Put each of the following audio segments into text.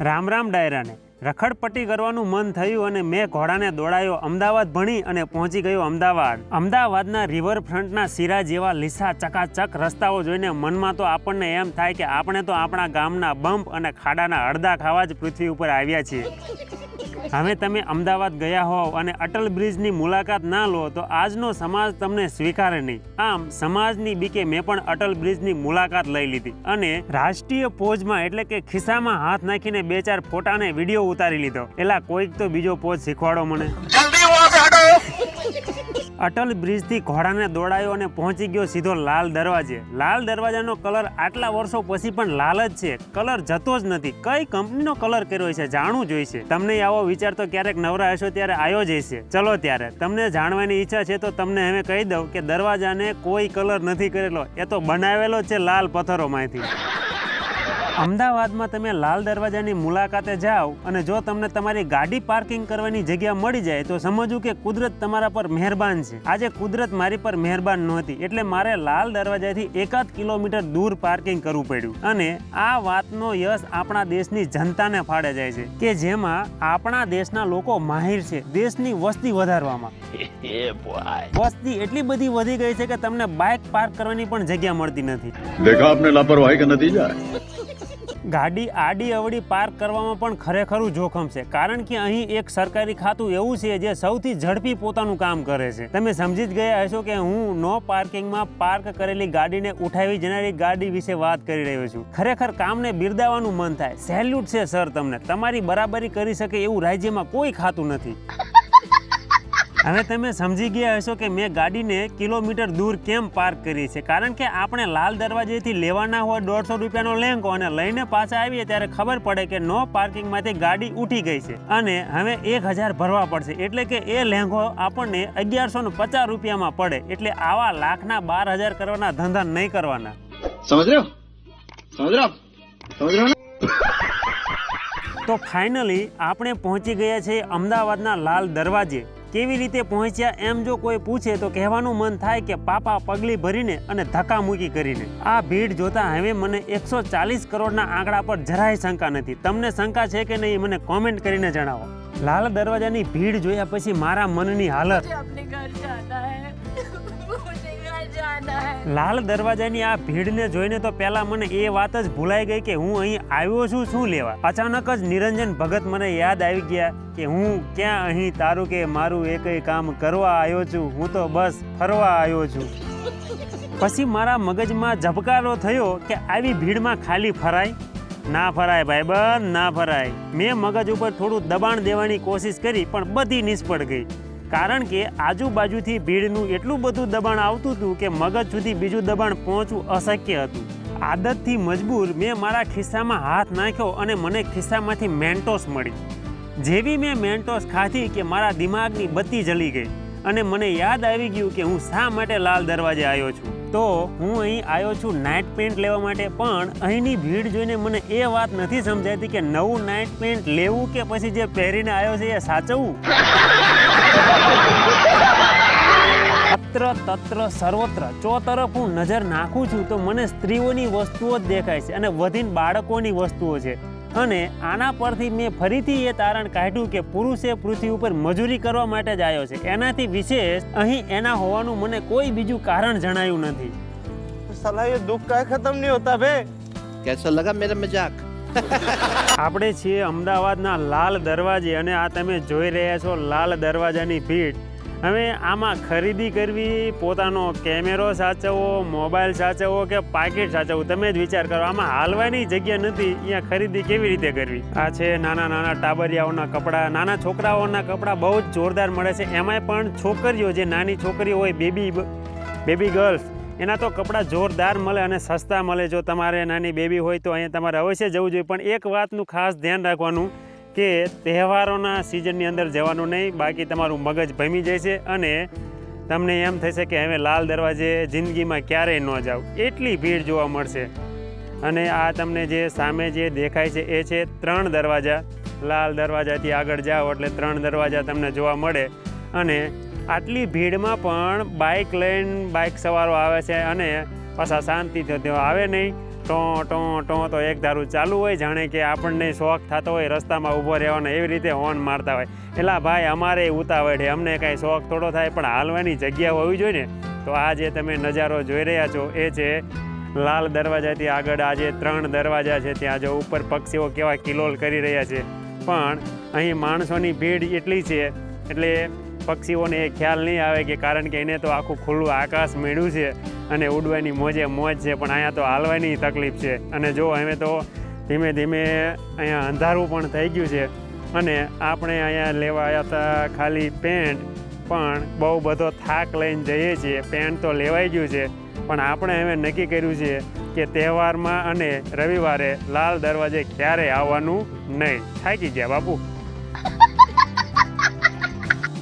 રામ રામ ડાયરાને. રખડપટ્ટી કરવાનું મન થયું અને મેં ઘોડાને દોડાયો, અમદાવાદ ભણી અને પહોંચી ગયો અમદાવાદ. અમદાવાદના રિવરફ્રન્ટના સિરા જેવા લીસા ચકાચક રસ્તાઓ જોઈને મનમાં તો આપણને એમ થાય કે આપણે તો આપણા ગામના બમ્પ અને ખાડાના અડધા ખાવા જ પૃથ્વી ઉપર આવ્યા છીએ. હવે તમે અમદાવાદ ગયા હોવ અને અટલ બ્રિજની મુલાકાત ના લો, તો આજનો સમાજ તમને સ્વીકારે નહીં. આમ, સમાજની બીકે મેં પણ અટલ બ્રિજની મુલાકાત લઈ લીધી. અને રાષ્ટ્રીય પોજમાં એટલે કે ખિસ્સામાં હાથ નાખીને બે ચાર ફોટાને વીડિયો ઉતારી લીધો. એલા કોઈક તો બીજો પોઝ શીખવાડો મને. અટલ બ્રિજથી ઘોડાને દોડાયો અને પહોંચી ગયો સીધો લાલ દરવાજે. લાલ દરવાજાનો કલર આટલા વર્ષો પછી પણ લાલ જ છે. કલર જતો જ નથી. કઈ કંપનીનો કલર કર્યો છે જાણવું જોઈશે. તમને આવો વિચાર તો ક્યારેક નવરા હશો ત્યારે આવ્યો જ હશે. ચલો ત્યારે. તમને જાણવાની ઈચ્છા છે તો તમને હવે કહી દઉં કે દરવાજાને કોઈ કલર નથી કરેલો. એ તો બનાવેલો છે લાલ પથ્થરોમાંથી. અમદાવાદમાં તમે લાલ દરવાજાની મુલાકાતે જાઓ અને જો તમને તમારી ગાડી પાર્કિંગ કરવાની જગ્યા મળી જાય તો સમજવું કે કુદરત તમારા પર મહેરબાન છે. આજે કુદરત મારી પર મહેરબાન નહોતી એટલે મારે લાલ દરવાજાથી એકાદ કિલોમીટર દૂર પાર્કિંગ કરવું પડ્યું. અને આ વાતનો યશ આપણા દેશની જનતાને ફાળે જાય છે કે જેમાં આપણા દેશના લોકો માહિર છે દેશની વસ્તી વધારવામાં. વસ્તી એટલી બધી વધી ગઈ છે કે તમને બાઇક પાર્ક કરવાની પણ જગ્યા મળતી નથી. દેખા આપને લાપરવાહી કે નતીજા ગાડી આડી અવડી પાર્ક કરવામાં પણ ખરેખરું જોખમ છે. કારણ કે અહીં એક સરકારી ખાતું એવું છે જે સૌથી ઝડપી પોતાનું કામ કરે છે. તમે સમજી જ ગયા હશો કે હું નો પાર્કિંગમાં પાર્ક કરેલી ગાડીને ઉઠાવી જનારી ગાડી વિશે વાત કરી રહ્યો છું. ખરેખર કામને બિરદાવાનું મન થાય. સેલ્યુટ છે, સર, તમને. તમારી બરાબરી કરી શકે એવું રાજ્યમાં કોઈ ખાતું નથી. હવે તમે સમજી ગયા હશો કે મેં ગાડીને કિલોમીટર દૂર કેમ પાર્ક કરી છે? કારણ કે આપણે લાલ દરવાજેથી લેવાના હોય દોઢસો રૂપિયાનો લેંકો અને લઈને પાછા આવીએ ત્યારે ખબર પડે કે નો પાર્કિંગમાંથી ગાડી ઉઠી ગઈ છે. અને હવે એક હજાર ભરવા પડશે. એટલે કે એ લેંઘો આપણને અગિયારસો ને પચાસ રૂપિયામાં પડે. એટલે આવા લાખના બાર હજાર કરવાના ધંધા નહીં કરવાના. સમજ રહ્યો? તો ફાઇનલી આપણે પહોંચી ગયા છીએ અમદાવાદના લાલ દરવાજે. કેવી રીતે પહોંચ્યા એમ જો કોઈ પૂછે તો કહેવાનું મન થાય કે પાપા પગલી ભરીને અને ધક્કા મૂકી કરીને. આ ભીડ જોતા હવે મને એકસો ચાલીસ કરોડના આંકડા પર જરાય શંકા નથી. તમને શંકા છે કે નહીં, મને કોમેન્ટ કરીને જણાવો. લાલ દરવાજાની ભીડ જોયા પછી મારા મનની હાલત. લાલ દરવાજાની આ ભીડને જોઈને તો પહેલા મને એ વાત જ ભૂલાઈ ગઈ કે હું અહીં આવ્યો છું શું લેવા? અચાનક જ નિરંજન ભગત મને યાદ આવી ગયા કે હું ક્યાં અહીં તારું કે મારું એક કંઈ કામ કરવા આવ્યો છું હું તો બસ ફરવા આવ્યો છું. પછી મારા મગજમાં ઝબકારો થયો કે આવી ભીડમાં ખાલી ફરાય? ના ફરાય ભાઈ બંધ ના ફરાય. મેં મગજ ઉપર થોડું દબાણ દેવાની કોશિશ કરી, પણ બધી નિષ્ફળ ગઈ. કારણ કે આજુબાજુથી ભીડનું એટલું બધું દબાણ આવતું હતું કે મગજ સુધી બીજું દબાણ પહોંચવું અશક્ય હતું. આદતથી મજબૂર મેં મારા ખિસ્સામાં હાથ નાખ્યો અને મને ખિસ્સામાંથી મેન્ટોસ મળી. જેવી મેં મેન્ટોસ ખાધી કે મારા દિમાગની બત્તી જલી ગઈ. અને મને યાદ આવી ગયું કે હું શા માટે લાલ દરવાજે આવ્યો છું. તો હું અહીં આવ્યો છું નાઇટ પેન્ટ લેવા માટે, પણ અહીંની ભીડ જોઈને મને એ વાત નથી સમજાતી કે નવું નાઇટ પેન્ટ લેવું કે પછી જે પહેરીને આવ્યો છે એ સાચવવું? અત્ર તત્ર સર્વત્ર ચો તરફ હું નજર નાખું છું તો મને સ્ત્રીઓની વસ્તુઓ જ દેખાય છે અને વધીને બાળકોની વસ્તુઓ છે. અને આના પરથી મેં ફરીથી એ તારણ કાઢ્યું કે પુરુષે પૃથ્વી ઉપર મજૂરી કરવા માટે જ આવ્યો છે. એનાથી વિશેષ અહીં એના હોવાનું મને કોઈ બીજું કારણ જણાયું નથી. સલાહ દુઃખ કાંઈ ખતમ નહીં હોતા ભે કેસો લગા મેરે મજાક? આપણે છીએ અમદાવાદના લાલ દરવાજે અને આ તમે જોઈ રહ્યા છો લાલ દરવાજાની ભીડ. હવે આમાં ખરીદી કરવી, પોતાનો કેમેરો સાચવવો, મોબાઈલ સાચવવો કે પાકીટ સાચવવું, તમે જ વિચાર કરો. આમાં હાલવાની જગ્યા નથી, અહીંયા ખરીદી કેવી રીતે કરવી? આ છે નાના નાના ટાબરિયાઓના કપડાં, નાના છોકરાઓના કપડાં બહુ જ જોરદાર મળે છે. એમાંય પણ છોકરીઓ, જે નાની છોકરીઓ હોય, બેબી બેબી ગર્લ્સ, એના તો કપડાં જોરદાર મળે અને સસ્તા મળે. જો તમારે નાની બેબી હોય તો અહીંયા તમારે અવશ્ય જવું જોઈએ. પણ એક વાતનું ખાસ ધ્યાન રાખવાનું કે તહેવારોના સિઝનની અંદર જવાનું નહીં, બાકી તમારું મગજ ભમી છે અને તમને એમ થશે કે હવે લાલ દરવાજે જિંદગીમાં ક્યારેય ન જાઓ એટલી ભીડ જોવા મળશે. અને આ તમને જે સામે જે દેખાય છે એ છે ત્રણ દરવાજા. લાલ દરવાજાથી આગળ જાઓ એટલે ત્રણ દરવાજા તમને જોવા મળે. અને આટલી ભીડમાં પણ બાઇક લઈને બાઇક સવારો આવે છે અને પાછા શાંતિથી તેઓ આવે નહીં. ટો ટો ટો તો એક ધારું ચાલુ હોય, જાણે કે આપણને શોખ થતો હોય, રસ્તામાં ઊભો રહેવાનો, એવી રીતે હોર્ન મારતા હોય. એટલે ભાઈ, અમારે ઉતાવળ છે અમને કાંઈ શોખ થોડો થાય, પણ હાલવાની જગ્યા હોવી જોઈએ ને તો આ જે તમે નજારો જોઈ રહ્યા છો, એ છે લાલ દરવાજાથી આગળ, આ જે ત્રણ દરવાજા છે, ત્યાં જો ઉપર પક્ષીઓ કેવા કિલોલ કરી રહ્યા છે. પણ અહીં માણસોની ભીડ એટલી છે, એટલે પક્ષીઓને એ ખ્યાલ નહીં આવે કે કારણ કે એને તો આખું ખુલ્લું આકાશ મેળ્યું છે. અને ઉડવાની મોજે મોજ છે, પણ અહીંયા તો હાલવાની તકલીફ છે. અને જો અમે તો ધીમે ધીમે અહીંયા અંધારું પણ થઈ ગયું છે. અને આપણે અહીંયા લેવા આવ્યા હતા ખાલી પેન્ટ, પણ બહુ બધો થાક લઈને જઈએ છીએ. પેન્ટ તો લેવાઈ ગયું છે, પણ આપણે હવે નક્કી કર્યું છે કે તહેવારમાં અને રવિવારે લાલ દરવાજે ક્યારે આવવાનું નહીં. થાકી ગયા બાપુ.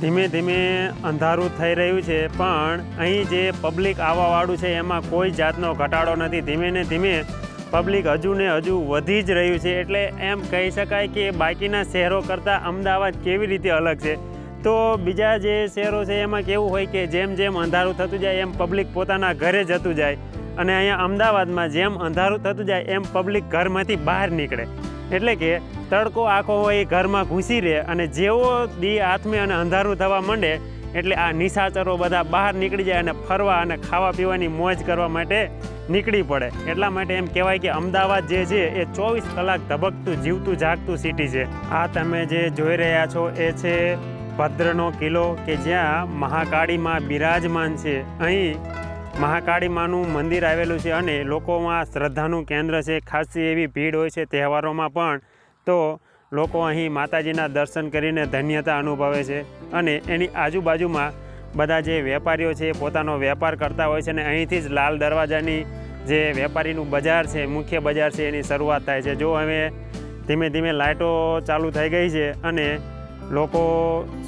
ધીમે ધીમે અંધારું થઈ રહ્યું છે, પણ અહીં જે પબ્લિક આવવાવાળું છે, એમાં કોઈ જાતનો ઘટાડો નથી. ધીમે ને ધીમે પબ્લિક હજુ ને હજુ વધી જ રહ્યું છે, એટલે એમ કહી શકાય કે બાકીના શહેરો કરતાં અમદાવાદ કેવી રીતે અલગ છે? તો બીજા જે શહેરો છે, એમાં કેવું હોય કે જેમ જેમ અંધારું થતું જાય, એમ પબ્લિક પોતાના ઘરે જતું જાય. અને અહીંયા અમદાવાદમાં જેમ અંધારું થતું જાય, એમ પબ્લિક ઘરમાંથી બહાર નીકળે. એટલે કે તડકો આખો હોય એ ઘરમાં ઘૂસી રહે અને જેવો દી આથમે અને અંધારું થવા માંડે એટલે આ નિશાચરો બધા બહાર નીકળી જાય અને ફરવા અને ખાવા પીવાની મોજ કરવા માટે નીકળી પડે. એટલા માટે એમ કહેવાય કે અમદાવાદ જે છે એ ચોવીસ કલાક ધબકતું, જીવતું, જાગતું સિટી છે. આ તમે જે જોઈ રહ્યા છો એ છે ભદ્રનો કિલ્લો કે જ્યાં મહાકાળીમાં બિરાજમાન છે. અહીં મહાકાળી માનું મંદિર આવેલું છે અને લોકોમાં શ્રદ્ધાનું કેન્દ્ર છે. ખાસી એવી ભીડ હોય છે તહેવારોમાં પણ. તો લોકો અહીં માતાજીના દર્શન કરીને ધન્યતા અનુભવે છે અને એની આજુબાજુમાં બધા જે વેપારીઓ છે પોતાનો વેપાર કરતા હોય છે અને અહીંથી જ લાલ દરવાજાની જે વેપારીનું બજાર છે, મુખ્ય બજાર છે, એની શરૂઆત થાય છે. જો હવે ધીમે ધીમે લાઇટો ચાલુ થઈ ગઈ છે અને લોકો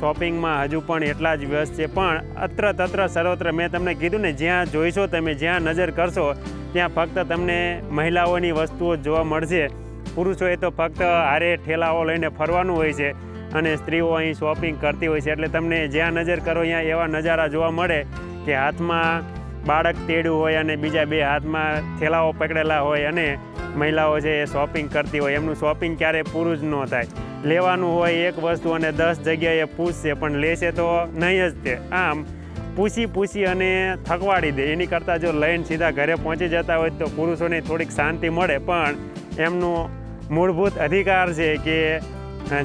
શોપિંગમાં હજુ પણ એટલા જ વ્યસ્ત છે. પણ અત્ર તત્ર સર્વત્ર મેં તમને કીધું ને, જ્યાં જોઈશો તમે, જ્યાં નજર કરશો, ત્યાં ફક્ત તમને મહિલાઓની વસ્તુઓ જોવા મળશે. પુરુષોએ તો ફક્ત હારે ઠેલાઓ લઈને ફરવાનું હોય છે અને સ્ત્રીઓ અહીં શોપિંગ કરતી હોય છે. એટલે તમને જ્યાં નજર કરો, ત્યાં એવા નજારા જોવા મળે કે હાથમાં બાળક તેડ્યું હોય અને બીજા બે હાથમાં થેલાઓ પકડેલા હોય અને મહિલાઓ છે એ શોપિંગ કરતી હોય, એમનું શોપિંગ ક્યારેય પૂરું જ ન થાય. લેવાનું હોય એક વસ્તુ અને દસ જગ્યાએ પૂછશે, પણ લેશે તો નહીં જ તે. આમ, પૂછી પૂછી અને થકવાડી દે. એની કરતાં જો લઈને સીધા ઘરે પહોંચી જતા હોય તો પુરુષોને થોડીક શાંતિ મળે, પણ એમનો મૂળભૂત અધિકાર છે કે,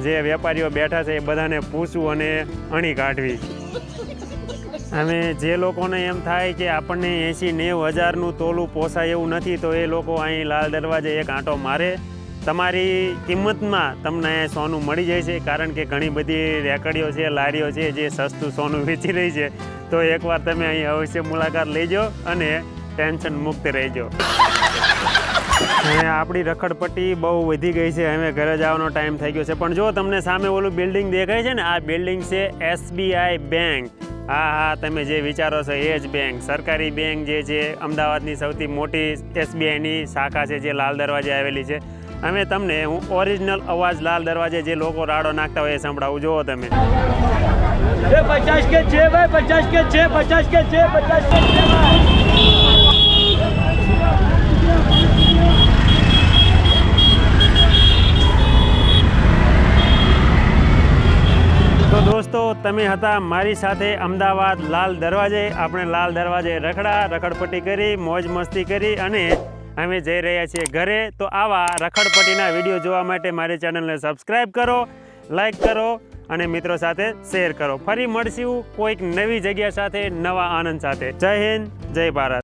જે વેપારીઓ બેઠા છે એ બધાને પૂછવું અને અણી કાઢવી. હવે જે લોકોને એમ થાય કે આપણને એંસી નેવ હજારનું તોલું પોસાય એવું નથી, તો એ લોકો અહીં લાલ દરવાજે એક આંટો મારે. તમારી કિંમતમાં તમને સોનું મળી જાય છે, કારણ કે ઘણી બધી રેકડીઓ છે, લારીઓ છે, જે સસ્તું સોનું વેચી રહી છે. તો એકવાર તમે અહીં અવશ્ય મુલાકાત લેજો અને ટેન્શન મુક્ત રહેજો. અને આપણી રખડપટ્ટી બહુ વધી ગઈ છે હવે ઘરે જવાનો ટાઈમ થઈ ગયો છે. પણ જો તમને સામે ઓલું બિલ્ડિંગ દેખાય છે ને, આ બિલ્ડિંગ છે એસબીઆઈ બેંક. હા હા, તમે જે વિચારો છો એ જ બેંક સરકારી બેંક જે છે, અમદાવાદની સૌથી મોટી એસબીઆઈની શાખા છે, જે લાલ દરવાજે આવેલી છે. અમે તમને, હું ઓરિજિનલ અવાજ લાલ દરવાજે જે લોકો રાડો નાખતા હોય એ સંભળાવું. જુઓ તમે. પચાસ કે છે ભાઈ, પચાસ કે છે, પચાસ કે છે, પચાસ કે છે તો દોસ્તો, તમે હતા મારી સાથે અમદાવાદ લાલ દરવાજે. આપણે લાલ દરવાજે રખડા, રખડપટ્ટી કરી, મોજ મસ્તી કરી અને અમે જઈ રહ્યા છીએ ઘરે. તો આવા રખડપટ્ટીના વીડિયો જોવા માટે મારી ચેનલને સબસ્ક્રાઈબ કરો લાઈક કરો અને મિત્રો સાથે શેર કરો. ફરી મળશું કોઈક નવી જગ્યા સાથે, નવા આનંદ સાથે. જય હિન્દ, જય ભારત.